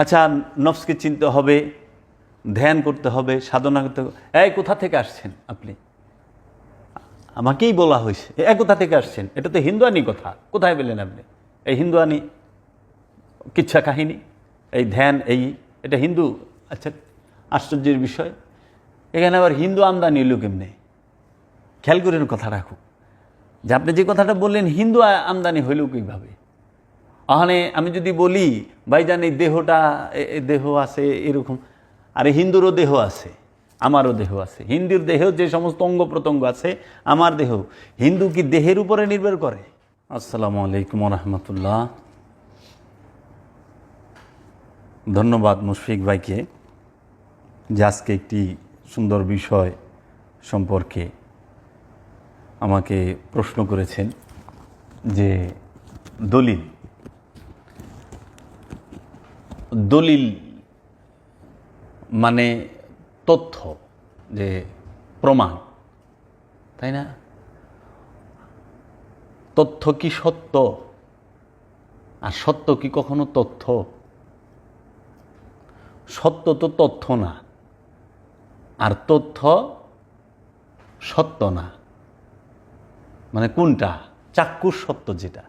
আচ্ছা নফসকে চিনতে হবে, ধ্যান করতে হবে, সাধনা করতে হবে। এই, কোথা থেকে আসছেন আপনি? আমাকেই বলা হয়েছে। এ, কোথা থেকে আসছেন? এটা তো হিন্দুয়ানি কথা। কোথায় পেলেন আপনি? এই হিন্দুয়ানি কিচ্ছা কাহিনী, এই ধ্যান, এই, এটা হিন্দু? আচ্ছা আশ্চর্যের বিষয়। এখানে আবার হিন্দু আমদানি এলো কেমনে? খেয়াল করেন কথা রাখুক যে আপনি যে কথাটা বললেন, হিন্দু আমদানি হইল কীভাবে? আহানে আমি যদি বলি, ভাইজান, এই দেহটা দেহ আছে এরকম। আরে হিন্দুরও দেহ আছে, আমারও দেহ আছে। হিন্দুর দেহেও যে সমস্ত অঙ্গ প্রত্যঙ্গ আছে, আমার দেহ। হিন্দু কি দেহের উপরে নির্ভর করে? আসসালামু আলাইকুম রহমতুল্লাহ ধন্যবাদ মুশফিক ভাইকে যে আজকে একটি সুন্দর বিষয় সম্পর্কে আমাকে প্রশ্ন করেছেন যে দলিল দলিল মানে তথ্য, যে প্রমাণ, তাই না? তথ্য কি সত্য? আর সত্য কি কখনো তথ্য? সত্য তো তথ্য না, আর তথ্য সত্য না। মানে কোনটা? চাক্ষুষ সত্য যেটা।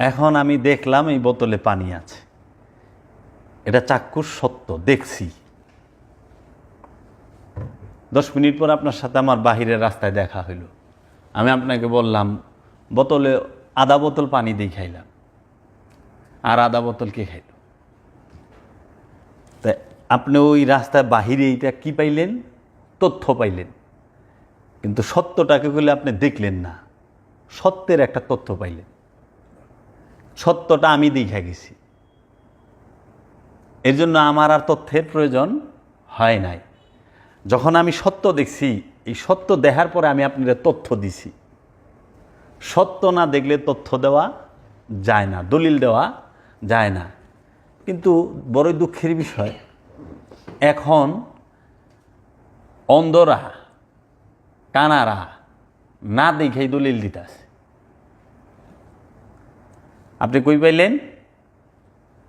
এখন আমি দেখলাম এই বোতলে পানি আছে। এটা চাক্ষুষ সত্য, দেখছি। দশ মিনিট পর আপনার সাথে আমার বাহিরের রাস্তায় দেখা হইল। আমি আপনাকে বললাম, বোতলে আধা বোতল পানি দিয়ে খাইলাম। আর আধা বোতল কে খাইল? তা আপনি ওই রাস্তায় বাহিরে এইটা কি পাইলেন? তথ্য পাইলেন। কিন্তু সত্যটাকে বলে আপনি দেখলেন না। সত্যের একটা তথ্য পাইলেন। সত্যটা আমি দেখা গেছি। এর জন্য আমার আর তথ্যের প্রয়োজন হয় নাই। যখন আমি সত্য দেখছি, এই সত্য দেখার পরে আমি আপনাদের তথ্য দিছি। সত্য না দেখলে তথ্য দেওয়া যায় না, দলিল দেওয়া যায় না। কিন্তু বড়ই দুঃখের বিষয়, এখন অন্ধরা, কানারা না দেখেই দলিল দিতেছে আপনি কই পাইলেন?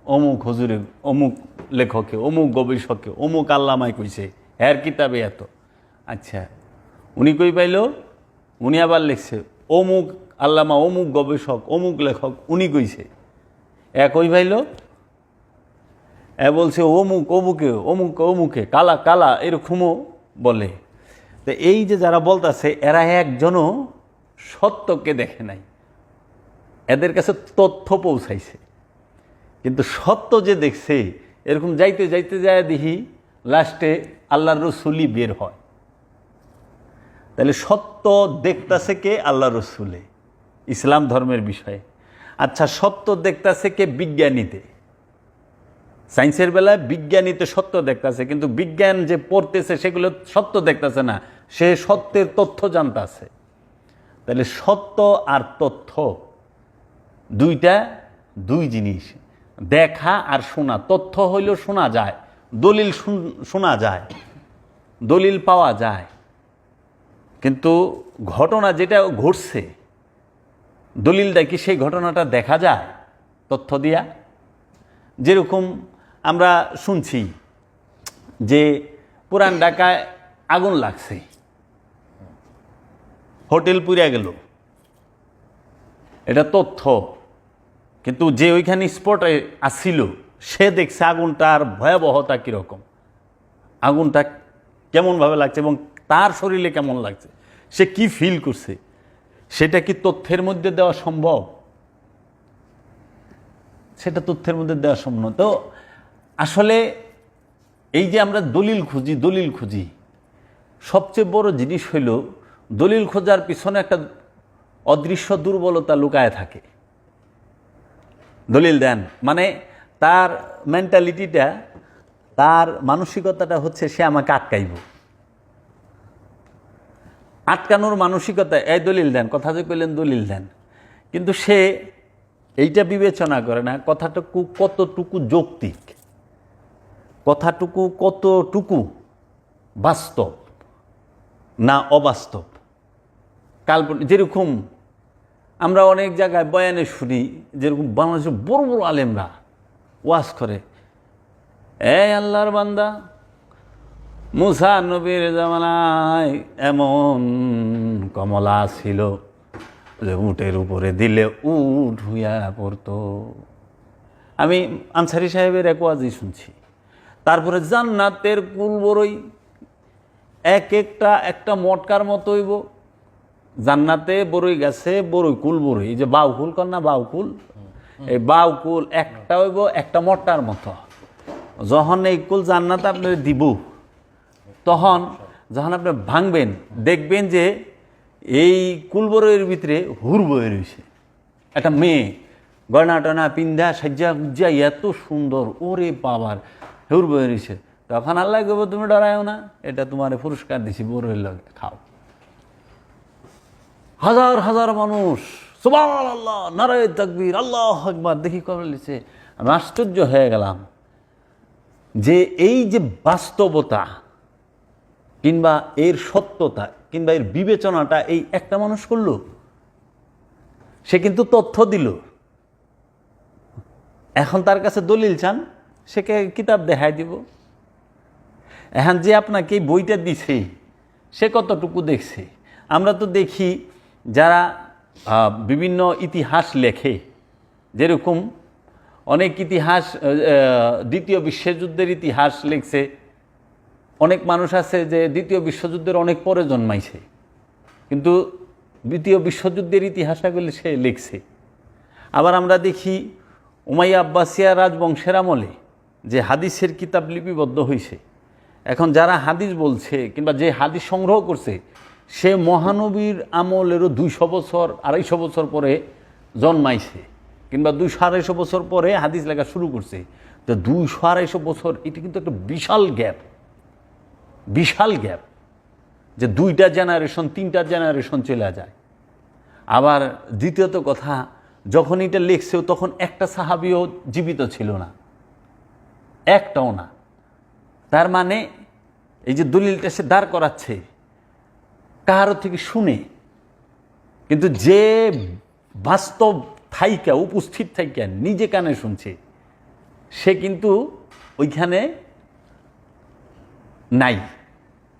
অমুক হজুরে, অমুক লেখকে, অমুক গবেষকে অমুক আল্লামায় কইছে হ্যার কিতাবে এত। আচ্ছা উনি কই পাইল? উনি আবার লিখছে, অমুক আল্লামা, অমুক গবেষক, অমুক লেখক, উনি কইছে। এ কই পাইল? এ বলছে, অমুক অমুকে অমুক অমুকে, কালা কালা এরকমও বলে। তো এই যে যারা বলতাছে, এরা একজনও সত্যকে দেখে নাই। এদের কাছে তথ্য পৌঁছাইছে। কিন্তু সত্য যে দেখছে, এরকম যাইতে যাইতে যায় দেখি, লাস্টে আল্লাহর রসুলই বের হয়। তাহলে সত্য দেখতাছে কে? আল্লাহ রসুলে। ইসলাম ধর্মের বিষয়ে। আচ্ছা সত্য দেখতাছে কে? বিজ্ঞানীতে। সায়েন্সের বেলায় বিজ্ঞানীতে সত্য দেখতাছে, কিন্তু বিজ্ঞান যে পড়তেছে, সেগুলো সত্য দেখতাছে না। সে সত্যের তথ্য জানতাছে। তাহলে সত্য আর তথ্য দুইটা, দুই জিনিস। দেখা আর শোনা, তথ্য হইলেও শোনা যায়, দলিল শুন- যায়, দলিল পাওয়া যায়। কিন্তু ঘটনা যেটা ঘটছে, দলিলটা কি সেই ঘটনাটা দেখা যায়, তথ্য দিয়া? যেরকম আমরা শুনছি যে পুরান ঢাকায় আগুন লাগছে। হোটেল পুড়ে গেল। এটা তথ্য। কিন্তু যে ওইখানে স্পটে আসছিল সে দেখছে আগুনটার ভয়াবহতা কীরকম। আগুনটা কেমনভাবে লাগছে এবং তার শরীরে কেমন লাগছে, সে কি ফিল করছে, সেটা কি তথ্যের মধ্যে দেওয়া সম্ভব? সেটা তথ্যের মধ্যে দেওয়া সম্ভব তো আসলে এই যে আমরা দলিল খুঁজি দলিল খুঁজি, সবচেয়ে বড় জিনিস হইল, দলিল খোঁজার পিছনে একটা অদৃশ্য দুর্বলতা লুকায় থাকে। দলিল দেন। মানে তার মেন্টালিটিটা তার মানসিকতাটা হচ্ছে সে আমাকে আটকাইব। আটকানোর মানসিকতা, এই দলিল দেন, কথা যে কইলেন দলিল দেন। কিন্তু সে এইটা বিবেচনা করে না, কথাটুকু কতটুকু যৌক্তিক, কথাটুকু কতটুকু বাস্তব না অবাস্তব। কাল্পনিক, যেরকম আমরা অনেক জায়গায় বয়ানে শুনি, যেরকম বাংলাদেশের বড় বড় আলেমরা ওয়াজ করে। এই আল্লাহর বান্দা, মুসা নবীর জামানায় এমন কমলা ছিল যে উটের উপরে দিলে উট হুইয়া পড়তো। আমি আনসারি সাহেবের এক ওয়াজই শুনছি। তারপরে জান্নাতের কুল বড়ই এক একটা একটা মটকার মতো হইব জান্নাতে বড়ই গেছে বড়ই কুল এই যে বাউকুল কর না বাউকুল এই বাউকুল একটা হইব, একটা মটকার মতো। যখন এই কুল জান্নাতে আপনি দিব, তখন যখন আপনি ভাঙবেন, দেখবেন যে এই কুল কুলবরের ভিতরে হুর বয়ে রয়েছে। একটা মেয়ে গয়না টনা পিন্ধা, সাজ্জা গুজ্জা এত সুন্দর, ওরে বাবার, হুর বয়ে রয়েছে। তখন আল্লাহ তুমি ডরায়ও না, এটা তোমার পুরস্কার দিছি বরের লগে, খাও। হাজার হাজার মানুষ। সুবাহ আল্লাহ নারায় তাকবীর, আল্লাহ একবার দেখি কবে লিখছে আশ্চর্য হয়ে গেলাম যে এই যে বাস্তবতা কিংবা এর সত্যতা কিংবা এর বিবেচনাটা এই একটা মানুষ করল। সে কিন্তু তথ্য দিল। এখন তার কাছে দলিল চান, সেকে কিতাব দেখাই দিব। এখন যে আপনাকে বইটা দিছে, সে কতটুকু দেখছে? আমরা তো দেখি যারা বিভিন্ন ইতিহাস লেখে, যেরকম অনেক ইতিহাস দ্বিতীয় বিশ্বযুদ্ধের ইতিহাস লিখছে। অনেক মানুষ আছে যে দ্বিতীয় বিশ্বযুদ্ধের অনেক পরে জন্মাইছে। কিন্তু দ্বিতীয় বিশ্বযুদ্ধের ইতিহাসগুলি সে লিখছে। আবার আমরা দেখি উমাইয়া আব্বাসিয়া রাজবংশের আমলে যে হাদিসের কিতাব লিপিবদ্ধ হয়েছে এখন যারা হাদিস বলছে কিংবা যে হাদিস সংগ্রহ করছে সে মহানবীর আমলেরও দুইশো বছর, আড়াইশো বছর পরে জন্মাইছে, কিংবা দুইশো আড়াইশো বছর পরে হাদিস লেখা শুরু করছে। তো দুইশো আড়াইশো বছর, এটি কিন্তু একটা বিশাল গ্যাপ বিশাল গ্যাপ, যে দুইটা জেনারেশন, তিনটা জেনারেশন চলে যায়। আবার দ্বিতীয়ত কথা, যখন এটা লিখছে, তখন একটা সাহাবিও জীবিত ছিল না, একটাও না। তার মানে এই যে দলিলটা সে দাঁড় করাচ্ছে কারও থেকে শুনে। কিন্তু যে বাস্তব থাইকা, উপস্থিত থাইকা, নিজে কানে শুনছে, সে কিন্তু ওইখানে নাই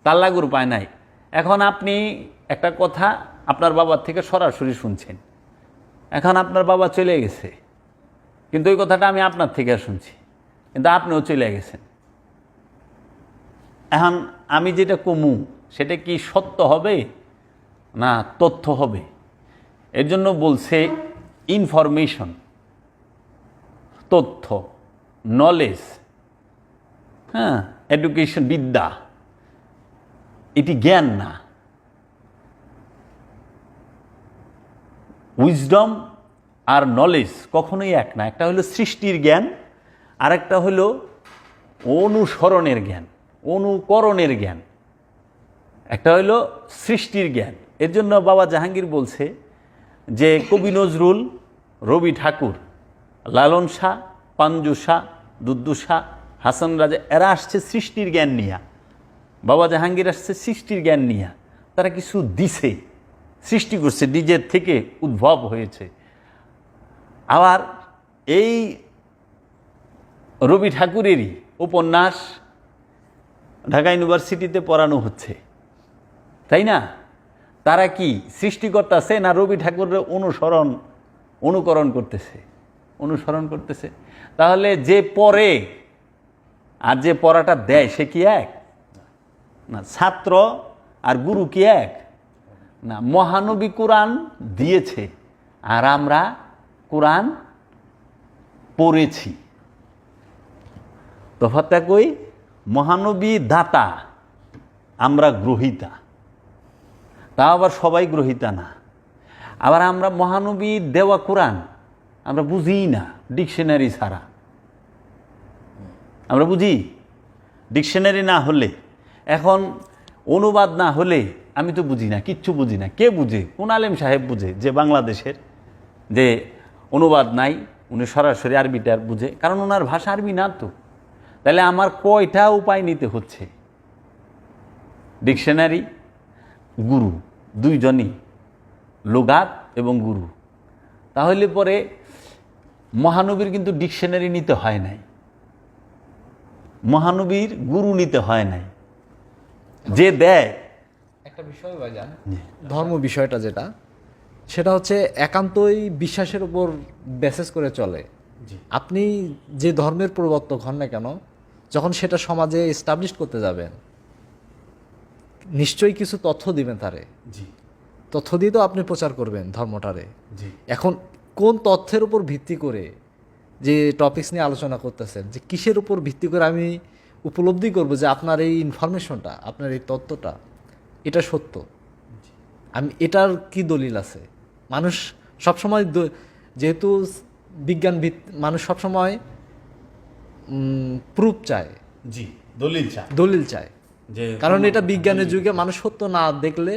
তার লাগুর উপায় নাই। এখন আপনি একটা কথা আপনার বাবার থেকে সরাসরি শুনছেন। এখন আপনার বাবা চলে গেছে, কিন্তু ওই কথাটা আমি আপনার থেকে শুনছি, কিন্তু আপনিও চলে গেছেন। এখন আমি যেটা কমু সেটা কি সত্য হবে না তথ্য হবে? এর জন্য বলছে ইনফরমেশন তথ্য নলেজ হ্যাঁ এডুকেশন বিদ্যা। এটি জ্ঞান না। উইজডম আর নলেজ কখনোই এক না। একটা হলো সৃষ্টির জ্ঞান আর একটা হলো অনুসরণের জ্ঞান, অনুকরণের জ্ঞান। একটা হলো সৃষ্টির জ্ঞান। এর জন্য বাবা জাহাঙ্গীর বলছে যে, কবি নজরুল, রবি ঠাকুর, লালন শাহ, পাঞ্জু শাহ, দুদ্দু শাহ, হাসান রাজা, এরা আসছে সৃষ্টির জ্ঞান নিয়া। বাবা জাহাঙ্গীর আসছে সৃষ্টির জ্ঞান নিয়া। তারা কিছু দিছে, সৃষ্টি করছে, নিজের থেকে উদ্ভব হয়েছে। আবার এই রবি ঠাকুরেরই উপন্যাস ঢাকা ইউনিভার্সিটিতে পড়ানো হচ্ছে। তাই না? তারা কি সৃষ্টি করতেছে না রবি ঠাকুরের অনুসরণ, অনুকরণ করতেছে? অনুসরণ করতেছে। তাহলে যে পড়ে আর যে পড়াটা দেয়, সে কি এক? না, ছাত্র আর গুরু কি এক? না, মহানবী কোরআন দিয়েছে, আর আমরা কোরআন পড়েছি। তফাতটা কই? মহানবী দাতা, আমরা গ্রহিতা। তা আবার সবাই গ্রহিতা না। আবার আমরা মহানবী দেওয়া কোরআন, আমরা বুঝিই না ডিকশনারি ছাড়া। আমরা বুঝি ডিকশনারি না হলে, এখন অনুবাদ না হলে আমি তো বুঝি না, কিচ্ছু বুঝি না। কে বুঝে? কোন আলেম সাহেব বুঝে যে বাংলাদেশের যে অনুবাদ নাই, উনি সরাসরি আরবিটা বুঝে, কারণ ওনার ভাষা আরবি না তো। তাহলে আমার কয়টা উপায় নিতে হচ্ছে? ডিকশনারি গুরু দুইজনই লোগাত এবং গুরু। তাহলে পরে মহানবীর কিন্তু ডিকশনারি নিতে হয় নাই। মহানবীর গুরু নিতে হয় নাই। যে দেয়। একটা বিষয় ভাইজান ধর্ম বিষয়টা যেটা সেটা হচ্ছে একান্তই বিশ্বাসের উপর বেসেস করে চলে। আপনি যে ধর্মের প্রবর্তক হন না কেন যখন সেটা সমাজে এস্টাবলিশ করতে যাবেন নিশ্চয়ই কিছু তথ্য দিবেন তারে। জি। তথ্য দিয়ে তো আপনি প্রচার করবেন ধর্মটারে। জি। এখন কোন তথ্যের উপর ভিত্তি করে যে টপিক্স নিয়ে আলোচনা করতেছেন যে কিসের উপর ভিত্তি করে আমি উপলব্ধি করব যে আপনার এই ইনফরমেশনটা আপনার এই তথ্যটা এটা সত্য? আমি এটার কি দলিল আছে? মানুষ সবসময় যেহেতু বিজ্ঞান মানুষ সবসময় প্রুফ চায়। জি দলিল চায়। দলিল চায়। কারণ এটা বিজ্ঞানের যুগে মানুষ সত্য না দেখলে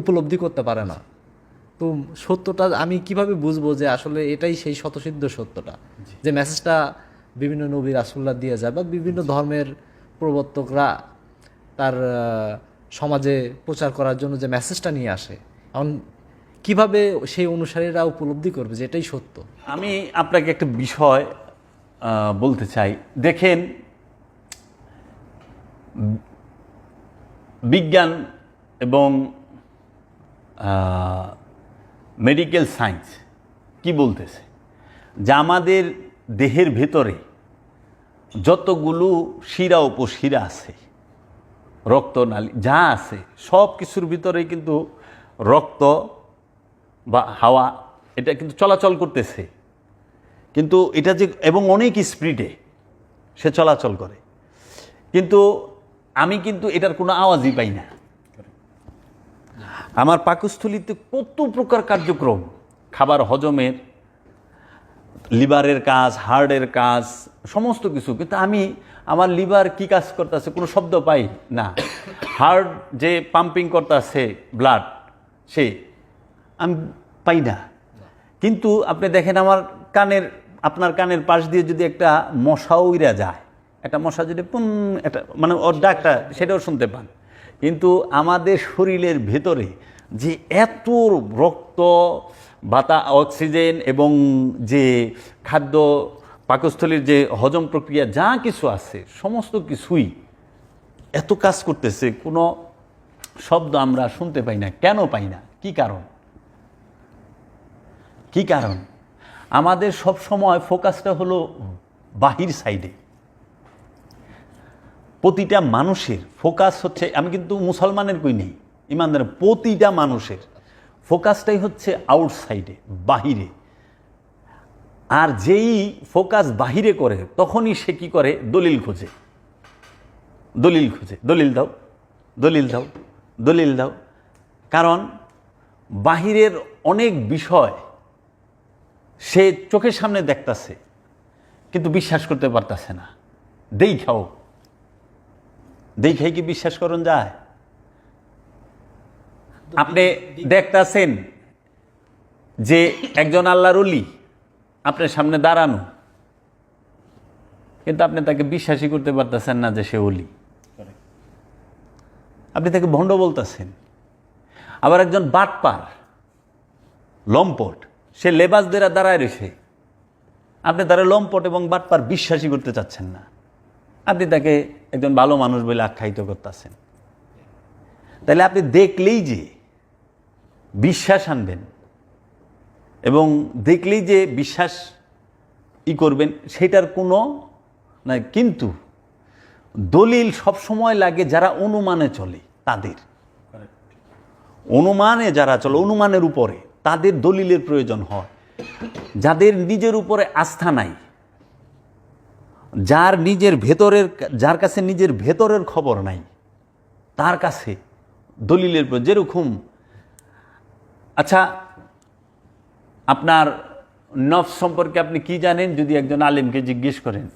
উপলব্ধি করতে পারে না। তো সত্যটা আমি কীভাবে বুঝব যে আসলে এটাই সেই শতসিদ্ধ সত্যটা? যে মেসেজটা বিভিন্ন নবী রাসুল্লাহ দিয়ে যায় বা বিভিন্ন ধর্মের প্রবর্তকরা তার সমাজে প্রচার করার জন্য যে মেসেজটা নিয়ে আসে। এখন কীভাবে সেই অনুসারীরা উপলব্ধি করবে যে এটাই সত্য? আমি আপনাকে একটা বিষয় বলতে চাই। দেখেন বিজ্ঞান এবং মেডিকেল সায়েন্স কি বলতেছে? যে আমাদের দেহের ভেতরে যতগুলো শিরা উপশিরা আছে রক্তনালী যা আছে, সব কিছুর ভিতরে কিন্তু রক্ত বা হাওয়া, এটা কিন্তু চলাচল করতেছে। কিন্তু এটা যে, এবং অনেক স্পিডে সে চলাচল করে। কিন্তু আমি কিন্তু এটার কোনো আওয়াজই পাই না। আমার পাকস্থলিতে কত প্রকার কার্যক্রম? খাবার হজমের, লিভারের কাজ হার্টের কাজ, সমস্ত কিছু। কিন্তু আমি, আমার লিভার কি কাজ করতেছে কোনো শব্দ পাই না। হার্ট যে পাম্পিং করতেছে, ব্লাড, সে, আমি পাই না। কিন্তু আপনি দেখেন আমার কানের, আপনার কানের পাশ দিয়ে যদি একটা মশা উইরা যায় একটা মশা যদি পুন একটা মানে ওর ডাকটা সেটাও শুনতে পান। কিন্তু আমাদের শরীরের ভেতরে যে এত রক্ত, বাতা, অক্সিজেন এবং যে খাদ্য পাকস্থলীর যে হজম প্রক্রিয়া, যা কিছু আছে, সমস্ত কিছুই এত কাজ করতেছে, কোনো শব্দ আমরা শুনতে পাই না। কেন পাই না? কি কারণ? কি কারণ? আমাদের সব সময় ফোকাসটা হলো বাহির সাইডে প্রতিটা মানুষের ফোকাস হচ্ছে, আমি কিন্তু মুসলমানের কই নেই, ইমানদার, প্রতিটা মানুষের ফোকাসটাই হচ্ছে আউটসাইডে বাহিরে। আর যেই ফোকাস বাহিরে করে, তখনই সে কি করে? দলিল খোঁজে। দলিল খোঁজে। দলিল দাও দলিল দাও দলিল দাও। কারণ বাহিরের অনেক বিষয় সে চোখের সামনে দেখতাছে, কিন্তু বিশ্বাস করতে পারতাছে না। দেই খাও। দেই খাই কি বিশ্বাস করুন যায়? আপনি দেখতাছেন যে একজন আল্লাহর অলি আপনার সামনে দাঁড়ানো কিন্তু আপনি তাকে বিশ্বাসই করতে পারতেছেন না যে সে অলি আপনি তাকে ভণ্ড বলতেছেন। আবার একজন বাটপার লম্পট সে লেবাস দেরা দাঁড়ায় রয়েছে। আপনি তারা লম্পট এবং বাটপার বিশ্বাসই করতে চাচ্ছেন না। আপনি তাকে একজন ভালো মানুষ বলে আখ্যায়িত করতেছেন। তাহলে আপনি দেখলেই যে বিশ্বাস আনবেন এবং দেখলেই যে বিশ্বাস ই করবেন, সেটার কোনো না কিন্তু দলিল সব সময় লাগে যারা অনুমানে চলে, তাদের। অনুমানে যারা চলে, অনুমানের উপরে তাদের দলিলের প্রয়োজন হয়। যাদের নিজের উপরে আস্থা নাই যার নিজের ভেতরের যার কাছে নিজের ভেতরের খবর নাই, তার কাছে দলিলের যেরকম আচ্ছা আপনার নফস সম্পর্কে আপনি কি জানেন? যদি একজন আলেমকে জিজ্ঞেস করেন,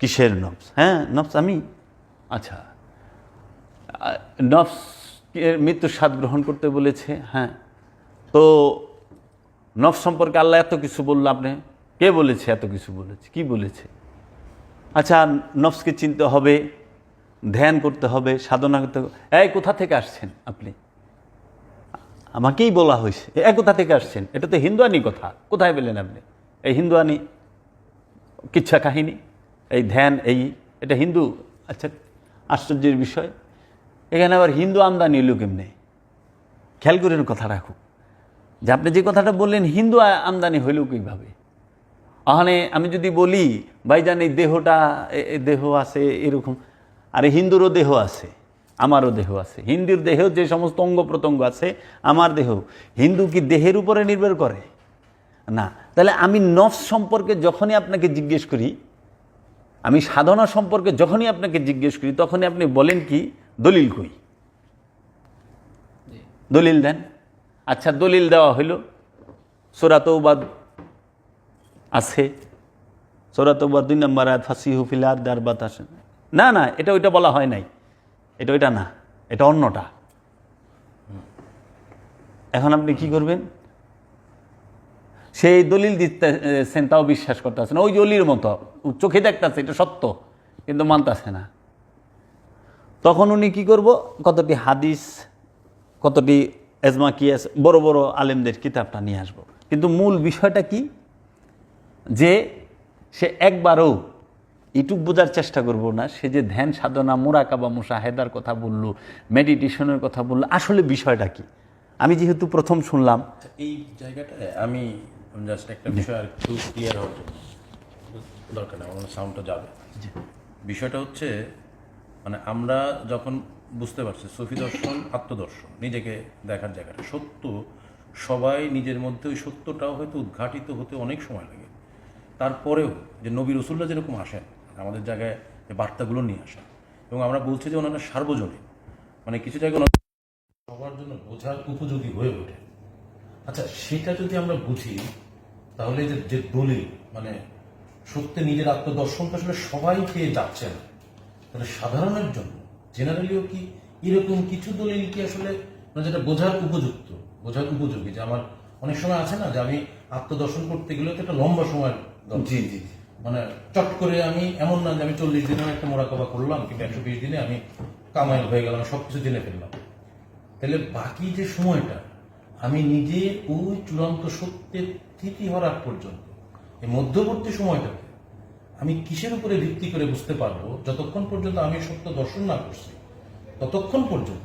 কিসের নফস? হ্যাঁ নফস আমি। আচ্ছা নফস মৃত্যুর স্বাদ গ্রহণ করতে বলেছে হ্যাঁ। তো নফস সম্পর্কে আল্লাহ এত কিছু বলল আপনি? কে বলেছে এত কিছু বলেছে? কি বলেছে? আচ্ছা নফসকে চিনতে হবে, ধ্যান করতে হবে, সাধনা করতে হবে। এই, কোথা থেকে আসছেন আপনি? আমাকেই বলা হয়েছে। এ কোথা থেকে আসছেন? এটা তো হিন্দুয়ানি কথা। কোথায় পেলেন আপনি? এই হিন্দুয়ানি কিচ্ছা কাহিনী, এই ধ্যান, এই, এটা হিন্দু? আচ্ছা আশ্চর্যের বিষয়। এখানে আবার হিন্দু আমদানি হলো কেমনে? খেয়াল করেন কথা রাখুক যে আপনি যে কথাটা বললেন, হিন্দু আমদানি হইল কীভাবে? ওখানে আমি যদি বলি ভাইজান এই দেহটা দেহ আছে এরকম। আরে হিন্দুরও দেহ আছে আমারও দেহ আছে। হিন্দুর দেহ যে সমস্ত অঙ্গ প্রত্যঙ্গ আছে আমার দেহ। হিন্দু কি দেহের উপরে নির্ভর করে? না। তাহলে আমি নফস সম্পর্কে যখনই আপনাকে জিজ্ঞেস করি আমি সাধনা সম্পর্কে যখনই আপনাকে জিজ্ঞেস করি তখনই আপনি বলেন কি দলিল কই? দলিল দেন। আচ্ছা দলিল দেওয়া হইল। সোরাতৌবাদ আছে। সোরাতৌবাদ দুই নম্বর আয়াত ফাঁসি হুফিল আর দার বাতাস না না, এটা ওইটা বলা হয় নাই। এটা ওইটা না, এটা অন্যটা। এখন আপনি কি করবেন? সেই দলিল দিতেছেন তাও বিশ্বাস করতেছে না। ওই জলির মতো চোখে দেখতেছে, এটা সত্য, কিন্তু মানতেছে না। তখন উনি কি করব? কতটি হাদিস, কতটি এজমা কি আছে বড় বড় আলেমদের কিতাবটা নিয়ে আসব। কিন্তু মূল বিষয়টা কি? যে সে একবারও এটুক বোঝার চেষ্টা করব না সে যে ধ্যান সাধনা মোরাকাবা মুশাহেদার কথা বলল মেডিটেশনের কথা বলল আসলে বিষয়টা কি? আমি যেহেতু প্রথম শুনলাম। আচ্ছা, এই জায়গাটায় আমি জাস্ট একটা বিষয় আর একটু ক্লিয়ার হওয়ার দরকার নেই আমার সাউন্ডটা যাবে। বিষয়টা হচ্ছে মানে আমরা যখন বুঝতে পারছি সফি দর্শন আত্মদর্শন নিজেকে দেখার জায়গাটা সত্য সবাই নিজের মধ্যে ওই সত্যটাও হয়তো উদ্ঘাটিত হতে অনেক সময় লাগে। তারপরেও যে নবী রসুল্লাহ যেরকম আসেন, আমাদের জায়গায় যে বার্তাগুলো নিয়ে আসেন, এবং আমরা বলছি যে ওনারা সার্বজনীন মানে কিছু জায়গায় সবার জন্য বোঝার উপযোগী হয়ে ওঠে আচ্ছা সেটা যদি আমরা বুঝি, তাহলে যে যে দলিল মানে সত্যি নিজের আত্মদর্শন আসলে সবাই পেয়ে যাচ্ছে না তাহলে সাধারণের জন্য, জেনারেলিও কি এরকম কিছু দলিল কি আসলে যেটা বোঝার উপযুক্ত, বোঝার উপযোগী যে আমার অনেক সময় আছে না, যে আমি আত্মদর্শন করতে গেলে তো একটা লম্বা সময়। জি জি মানে চট করে আমি এমন না যে আমি চল্লিশ দিনে একটা মোরাকাবা করলাম কিংবা একশো বিশ দিনে আমি কামাইল হয়ে গেলাম সব কিছু জেনে ফেললাম। তাহলে বাকি যে সময়টা আমি নিজে ওই চূড়ান্ত সত্যের স্থিতি হওয়ার পর্যন্ত এই মধ্যবর্তী সময়টাকে আমি কিসের উপরে ভিত্তি করে বুঝতে পারব যতক্ষণ পর্যন্ত আমি সত্য দর্শন না করছি ততক্ষণ পর্যন্ত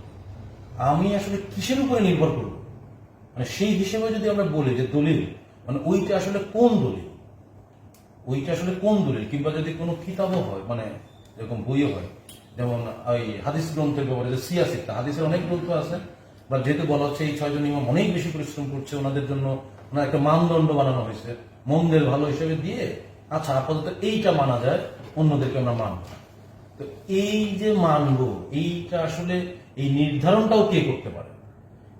আমি আসলে কিসের উপরে নির্ভর করব? মানে সেই হিসেবে যদি আমরা বলি যে দলিল মানে ওইটা আসলে কোন দলিল? ওইটা আসলে কোন দলিল? কিংবা যদি কোনো কিতাবও হয় মানে এরকম বইও হয়, যেমন ওই হাদিস গ্রন্থের ব্যাপারে, যে সিয়াসিকটা হাদিসের অনেক গ্রন্থ আছে, বা যেহেতু বলা হচ্ছে এই ছয়জন ইমাম অনেক বেশি পরিশ্রম করছে, ওনাদের জন্য ওনার একটা মানদণ্ড বানানো হয়েছে, মন্দের ভালো হিসেবে দিয়ে আচ্ছা আপাতত এইটা মানা যায়, অন্যদেরকে আমরা মানব তো এই যে মানবো, এইটা আসলে এই নির্ধারণটাও কে করতে পারে?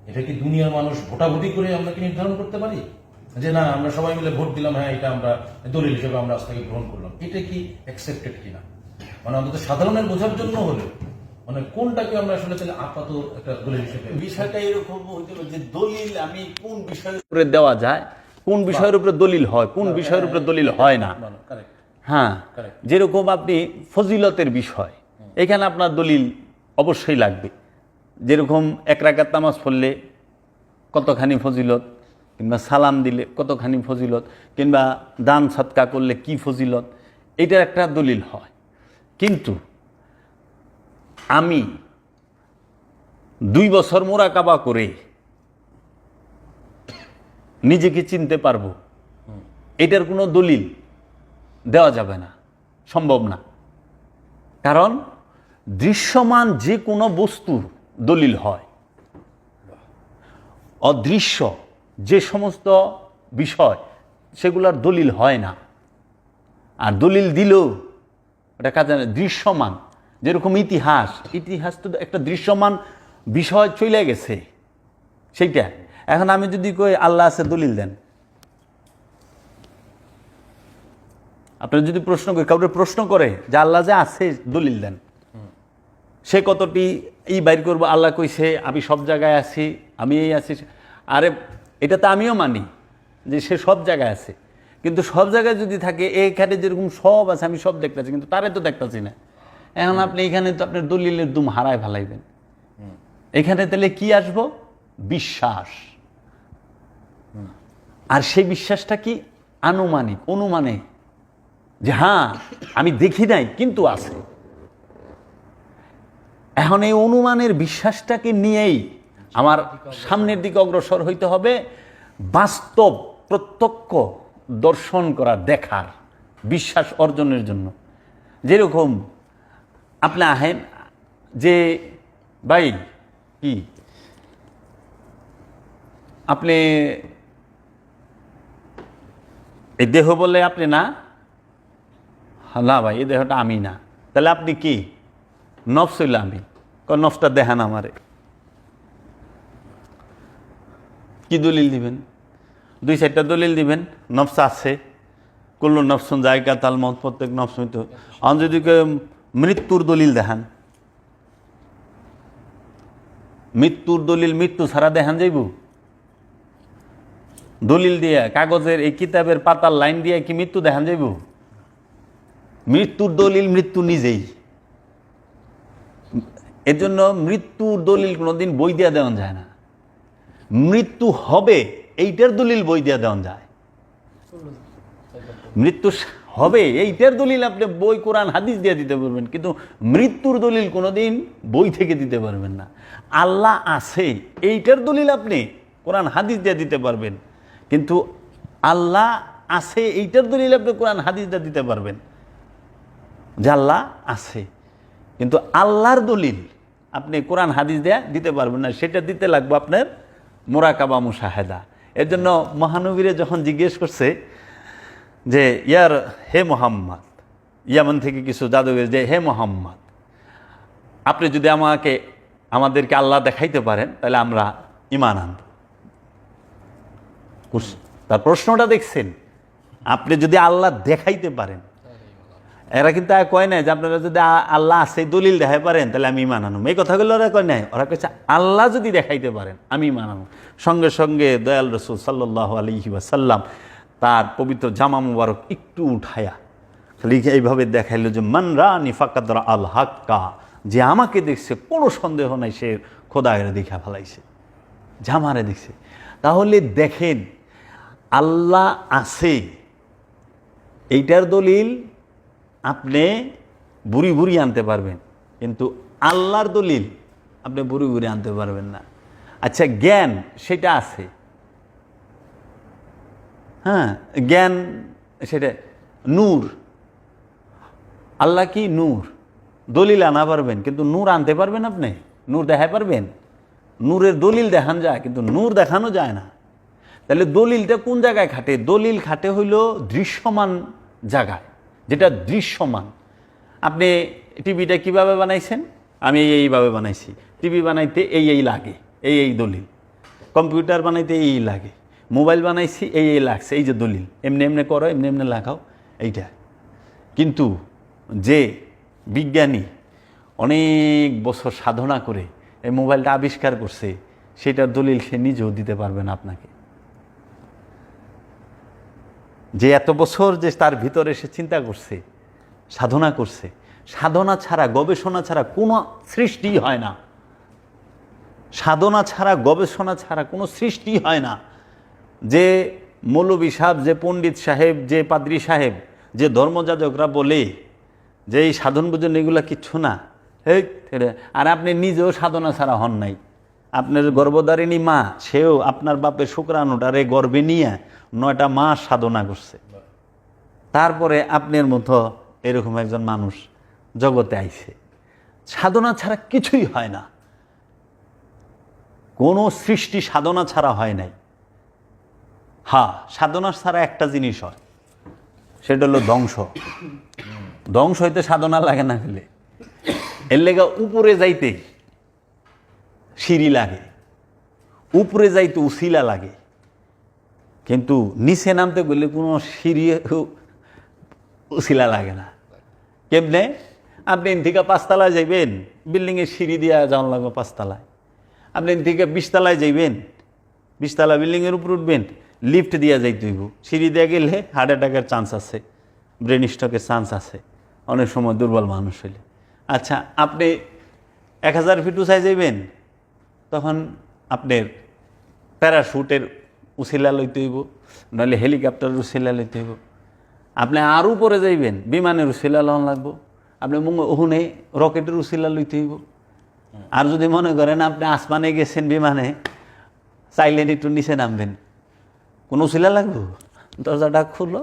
এটা কি দুনিয়ার মানুষ ভোটাভুটি করে আমরা কি নির্ধারণ করতে পারি? যে না আমরা সবাই মিলে ভোট দিলাম হ্যাঁ এটা আমরা দলিল হিসেবে আমরা আজ থেকে গ্রহণ করলাম। এটা কি অ্যাকসেপ্টেড কিনা? মানে অন্তত সাধারণের বোঝার জন্য হলে মানে কোনটাকে আমরা আসলে তাহলে আপাতত একটা দলিল হিসেবে বিষয়টা এরকম হইতে পারে যে দলিল আমি কোন বিষয়ের উপরে দেওয়া যায় কোন বিষয়ের উপরে দলিল হয় কোন বিষয়ের উপরে দলিল হয় না। হ্যাঁ যেরকম আপনি ফজিলতের বিষয় এখানে আপনার দলিল অবশ্যই লাগবে। যেরকম এক রাকাত নামাজ পড়লে কতখানি ফজিলত? কিংবা সালাম দিলে কতখানি ফজিলত, কিংবা দান সৎকা করলে কি ফজিলত, এটার একটা দলিল হয়। কিন্তু আমি দুই বছর মোরাকাবা করে নিজেকে চিনতে পারব, এটার কোনো দলিল দেওয়া যাবে না, সম্ভব না। কারণ দৃশ্যমান যে কোনো বস্তুর দলিল হয়। অদৃশ্য যে সমস্ত বিষয়, সেগুলোর দলিল হয় না। আর দলিল দিলেও এটা কাজে দৃশ্যমান। যেরকম ইতিহাস ইতিহাস তো একটা দৃশ্যমান বিষয় চলে গেছে, সেইটা। এখন আমি যদি কই, আল্লাহ আছে, দলিল দেন। আপনার যদি প্রশ্ন করি কাউকে প্রশ্ন করে যে আল্লাহ যে আছে, দলিল দেন। সে কতটি এই বাইর করব, আল্লাহ কইছে, আমি সব জায়গায় আছি, আমি এই আছি আরে এটা তো আমিও মানি যে সে সব জায়গায় আছে। কিন্তু সব জায়গায় যদি থাকে এইখানে যেরকম সব আছে, আমি সব দেখতেছি কিন্তু তারে তো দেখতেছি না। এখন আপনি এখানে তো আপনার দলিলের দুম হারায় ফেলাইবেন। এখানে তাহলে কি আসব? বিশ্বাস। আর সেই বিশ্বাসটা কি আনুমানিক, অনুমানে? যে হ্যাঁ আমি দেখি নাই, কিন্তু আছে। এখন এই অনুমানের বিশ্বাসটাকে নিয়েই আমার সামনের দিকে অগ্রসর হইতে হবে, বাস্তব, প্রত্যক্ষ দর্শন করা, দেখার, বিশ্বাস অর্জনের জন্য। যেরকম আপনি আহেন যে, ভাই, কি? আপনি এই দেহ বলে আপনি না? না ভাই, এই দেহটা আমি না। তাহলে আপনি কি? নফস আমি। কয় নফসটা দেখান আমারে। কি দলিল দিবেন? দুই চারটা দলিল দিবেন, নফস আছে। কুল্লু নফসুন, জায়গা, তাল, মত, প্রত্যেক নফস মৃত্যু আমি যদি মৃত্যুর দলিল দেখান, মৃত্যুর দলিল মৃত্যু ছাড়া দেখান যাইব? দলিল দিয়ে, কাগজের এই কিতাবের পাতার লাইন দিয়ে কি মৃত্যু দেখান যাইব? মৃত্যুর দলিল মৃত্যু নিজেই। এর জন্য মৃত্যুর দলিল কোনোদিন বই দিয়া দেওয়া যায় না। মৃত্যু হবে, এইটার দলিল বই দিয়া দেওয়া যায়। মৃত্যু হবে, এইটার দলিল আপনি বই, কোরআন, হাদিস দিয়ে দিতে পারবেন, কিন্তু মৃত্যুর দলিল কোনোদিন বই থেকে দিতে পারবেন না। আল্লাহ আছে, এইটার দলিল আপনি কোরআন, হাদিস দিয়ে দিতে পারবেন, কিন্তু আল্লাহ আছে, এইটার দলিল আপনি কোরআন, হাদিস দিয়ে দিতে পারবেন। যে আল্লাহ আছে, কিন্তু আল্লাহর দলিল আপনি কোরআন, হাদিস দেয়া দিতে পারবেন না, সেটা দিতে লাগবে আপনার মোরাকাবা মুশাহেদা। এর জন্য মহানবীরে যখন জিজ্ঞেস করছে যে, ইয়ার হে মোহাম্মদ ইয়ামান থেকে কিছু জাদুঘর যে, হে মোহাম্মদ, আপনি যদি আমাকে, আমাদেরকে আল্লাহ দেখাইতে পারেন, তাহলে আমরা ইমান আনব। তার প্রশ্নটা দেখছেন। আপনি যদি আল্লাহ দেখাইতে পারেন এরা কিন্তু কয় নাই যে আপনারা যদি আল্লাহ আছে, দলিল দেখাই পারেন, তাহলে আমি ইমান আনুম। এই কথাগুলো ওরা কয় নাই। ওরা কয়েছে আল্লাহ যদি দেখাইতে পারেন, আমি ইমান আনুম। সঙ্গে সঙ্গে দয়াল রসুল সাল্লাহ আলহি সাল্লাম তার পবিত্র জামা মুবারক একটু উঠায়া। খালি এইভাবে দেখাইলো যে, মান রানি ফাকাদর আল হাক্কা। যে আমাকে দেখছে, কোনো সন্দেহ নাই, সে খোদায়ের দেখা ফেলাইছে। জামারে দেখছে। তাহলে দেখেন, আল্লাহ আছে, এইটার দলিল আপনি বুড়ি বুড়ি আনতে পারবেন, কিন্তু আল্লাহর দলিল আপনি বুড়ি বুড়ি আনতে পারবেন না। আচ্ছা জ্ঞান সেটা আছে। হ্যাঁ জ্ঞান সেটা, নূর। আল্লাহ কি নূর? দলিল আনা পারবেন, কিন্তু নূর আনতে পারবেন আপনি? নূর দেখাই পারবেন? নূরের দলিল দেখান যায়, কিন্তু নূর দেখানো যায় না। তাহলে দলিলটা কোন জায়গায় খাটে? দলিল খাটে হইল দৃশ্যমান জায়গায়। যেটা দৃশ্যমান। আপনি টিভিটা কীভাবে বানাইছেন? আমি এই এইভাবে বানাইছি। টিভি বানাইতে এই এই লাগে, এই এই দলিল। কম্পিউটার বানাইতে এই এই লাগে। মোবাইল বানাইছি, এই এই লাগছে, এই যে দলিল। এমনি এমনি করো, এমনি এমনি লাগাও, এইটা। কিন্তু যে বিজ্ঞানী অনেক বছর সাধনা করে এই মোবাইলটা আবিষ্কার করছে, সেটার দলিল সে নিজেও দিতে পারবে না আপনাকে। যে এত বছর যে তার ভিতরে সে চিন্তা করছে, সাধনা করছে, সাধনা ছাড়া, গবেষণা ছাড়া কোনো সৃষ্টি হয় না। সাধনা ছাড়া, গবেষণা ছাড়া কোনো সৃষ্টি হয় না। যে মৌলবী সাহেব, যে পণ্ডিত সাহেব, যে পাদ্রী সাহেব, যে ধর্মযাজকরা বলে যে এই সাধন বুঝন এগুলা কিচ্ছু না এই, আর আপনি নিজেও সাধনা ছাড়া হন নাই। আপনার গর্ভধারিণী মা, সেও আপনার বাপের শুক্রাণুটারে গর্বে নিয়ে নয়টা মাস সাধনা করছে। তারপরে আপনার মতো এরকম একজন মানুষ জগতে আইছে। সাধনা ছাড়া কিছুই হয় না। কোনো সৃষ্টি সাধনা ছাড়া হয় নাই। হ্যাঁ সাধনা ছাড়া একটা জিনিস হয়, সেটা হলো ধ্বংস। ধ্বংস হইতে সাধনা লাগে না ফেলে এর লেগা উপরে যাইতে সিঁড়ি লাগে, উপরে যাইতে উসিলা লাগে, কিন্তু নিচে নামতে গেলে কোনো সিঁড়ি উসিলা লাগে না। কেমনে? আপনি থেকে পাঁচতলায় যাইবেন, বিল্ডিংয়ের সিঁড়ি দিয়া যাওয়ান লাগবে পাঁচতলায়। আপনি থেকে বিশতলায় যাইবেন, বিশতলা বিল্ডিংয়ের উপর উঠবেন, লিফট দিয়া যাইতে হইব। সিঁড়ি দিয়ে গেলে হার্ট অ্যাটাকের চান্স আছে ব্রেন স্ট্রোকের চান্স আছে, অনেক সময় দুর্বল মানুষ হইলে। আচ্ছা আপনি এক হাজার ফিট উঁচায় যাইবেন তখন আপনার প্যারাশুটের উসিলা লইতে হইব, নইলে হেলিকপ্টারের উসিলা লইতে হইব। আপনি আর উপরে যাইবেন, বিমানের উসিলা লন লাগবো। আপনি ওখানে রকেটের উসিলা লইতে হইব। আর যদি মনে করেন আপনি আসমানে গেছেন বিমানে, চাইলেন একটু নিচে নামবেন। কোনো উসিলা লাগবো? দরজাটা খুললো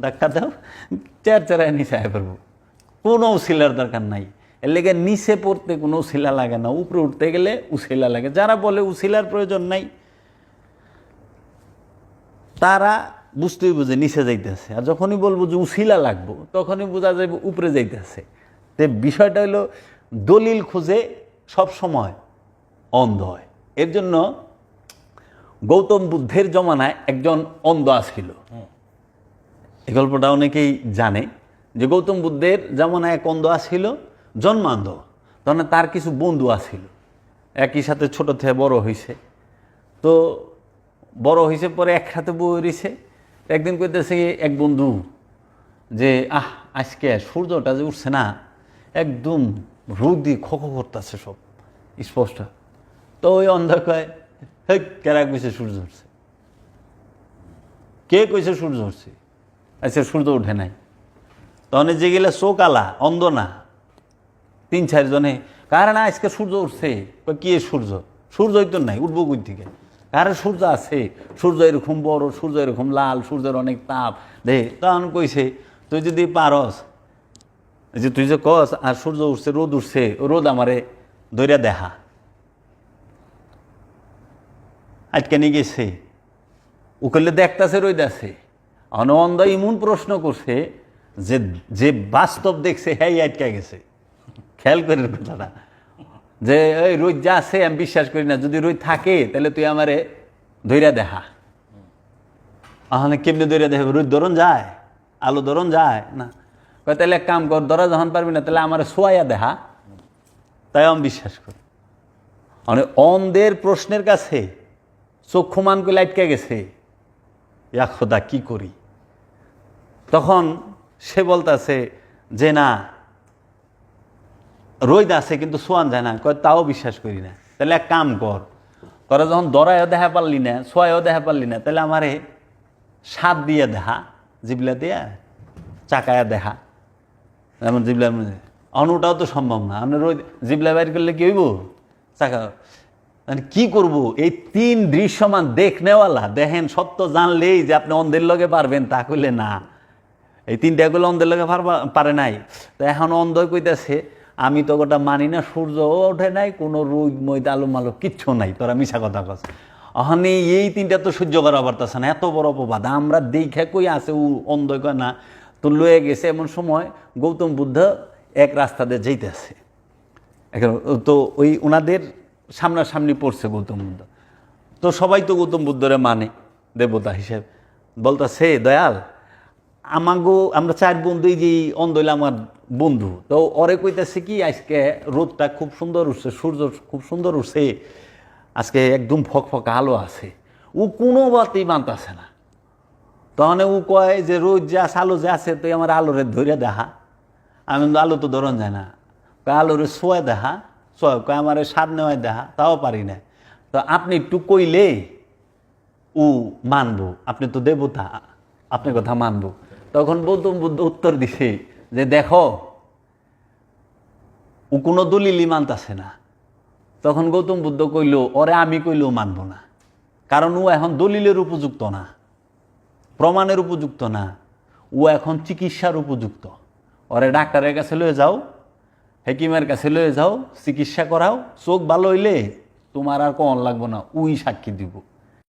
ধাক্কা দাও চার চারায় নিচে আয় পারব কোনো উসিলার দরকার নাই। এর লেগে নিচে পড়তে কোনো উসিলা লাগে না উপরে উঠতে গেলে উশিলা লাগে। যারা বলে উশিলার প্রয়োজন নাই তারা বুঝতেই বুঝে নিচে যাইতেছে। আর যখনই বলব যে উশিলা লাগবো তখনই বোঝা যাবে উপরে যাইতেছে। তে বিষয়টা হলো দলিল খুঁজে সব সময় অন্ধ হয়। এর জন্য গৌতম বুদ্ধের জমানায় একজন অন্ধ আসছিল এই গল্পটা অনেকেই জানে যে গৌতম বুদ্ধের জমানায় এক অন্ধ আসছিল জন্মান্ধ। তখন তার কিছু বন্ধু আসছিল একই সাথে ছোট থেকে বড় হয়েছে তো বড় হয়েছে পরে একসাথে বই রয়েছে একদিন কইতেছে এক বন্ধু, যে, আহ, আজকে সূর্যটা যে উঠছে না, একদম রোদ দিয়ে খো করতেছে সব, স্পষ্ট। তো ওই অন্ধ কয় কেরা কইছে সূর্য উঠছে? কে কইছে সূর্য উঠছে? আচ্ছা সূর্য উঠে নাই। তখন যেগুলা চোখ আলা, অন্ধ না। তিন চারজনে। কারণ আজকে সূর্য উঠছে। কি সূর্য? সূর্যই তো নাই, উঠবো কই থেকে? কারণ সূর্য আছে। সূর্য এরকম বড়, সূর্য এরকম লাল, সূর্যের অনেক তাপ। দে, তখন কইছে, তুই যদি পারস যে তুই যে কস, আর সূর্য উঠছে, রোদ উঠছে, ও রোদ আমারে দৈরা দেখা আটকে নিয়ে গেছে। উকলে দেখতেছে রোদ আছে। অনন্দ ইমন প্রশ্ন করছে যে যে বাস্তব দেখছে হ্যাঁ আটকে গেছে। খেয়াল করে কথাটা। যে ওই রোদ যা আছে, আমি বিশ্বাস করি না। যদি রোদ থাকে, তাহলে তুই আমারে ধৈর্য দেখা তাহলে কেমনি ধৈর্য দেখা রোদ ধরন যায়, আলো ধরন যায়, না। তাহলে এক কাম কর, ধরা যখন পারবি না, তাহলে আমার সোয়াইয়া দেখা তাই আমি বিশ্বাস করি। মানে অন্ধের প্রশ্নের কাছে চক্ষুমান করে আটকে গেছে, ইয়া খোদা, কি করি? তখন সে বলতাছে যে, না রোদ আছে কিন্তু সোয়ান যায় না। কয়, তাও বিশ্বাস করি না। তাহলে এক কাম কর। তোরা যখন দরায়ও দেখা পারলি না, সোয়ায়ও দেখা পারলি না, তাহলে আমারে সাত দিয়ে দেখা, জিবলা দিয়া চাকায়া দেখা। যেমন মধ্যে। অনুটাও তো সম্ভব না। আপনি রোদ, জিবলা বাইর করলে কি হইব? চাকা। মানে কি করব? এই তিন দৃশ্যমান দেখনেওয়ালা, দেখেন, সত্য জানলেই যে আপনি অন্ধের লগে পারবেন, তা কইলে না। এই তিনটা গুলো অন্ধের লগে পারবা পারে নাই। তো এখন অন্ধ কইতাছে আমি তো গোটা মানি না সূর্য ওঠে নাই, কোনো রুদ মৈদ আলো মালো কিচ্ছু নাই। তোরা মিশা কথা কস। এখন এই তিনটা তো সহ্য করা পারতেছে না, এত বড় অপবাদ। আমরা দেখে কই আছে ও অন্ধ না, তো লয়ে গেছে এমন সময় গৌতম বুদ্ধ এক রাস্তা দিয়ে যেতেছে এখন তো ওই ওনাদের সামনাসামনি পড়ছে গৌতম বুদ্ধ। তো সবাই তো গৌতম বুদ্ধরে মানে দেবতা হিসেবে। বলতাছে দয়াল আমাগো, আমরা চার বন্ধু যে অন্ধ হইল আমার বন্ধু। তো ওরে কইতাছে কি, আজকে রোদটা খুব সুন্দর উঠছে, সূর্য খুব সুন্দর উঠছে, আজকে একদম ফক ফক আলো আছে। ও কোনো বাতেই মানতাছে না। তখন ও কয় যে, রোদ যে আলো যে আছে, তুই আমার আলোরে ধরে দেখা আমি আলো তো ধরন যায় না। আলোরে শোয়া দেখা শোয়া, কয়, আমার স্বাদ নেওয়ায় দেখা তাও পারি না। তো আপনি একটু কইলে ও মানবো। আপনি তো দেবতা, আপনার কথা মানবো। তখন গৌতম বুদ্ধ উত্তর দিছে যে দেখো ও কোনো দলিলই মানতাছে না। তখন গৌতম বুদ্ধ কইল, ওরে আমি কইলেও মানব না। কারণ ও এখন দলিলের উপযুক্ত না, প্রমাণের উপযুক্ত না। ও এখন চিকিৎসার উপযুক্ত। ওরে ডাক্তারের কাছে লয়ে যাও, হেকিমের কাছে লয়ে যাও, চিকিৎসা করাও, চোখ ভালো হইলে তোমার আর কন লাগবো না, উই সাক্ষী দিব।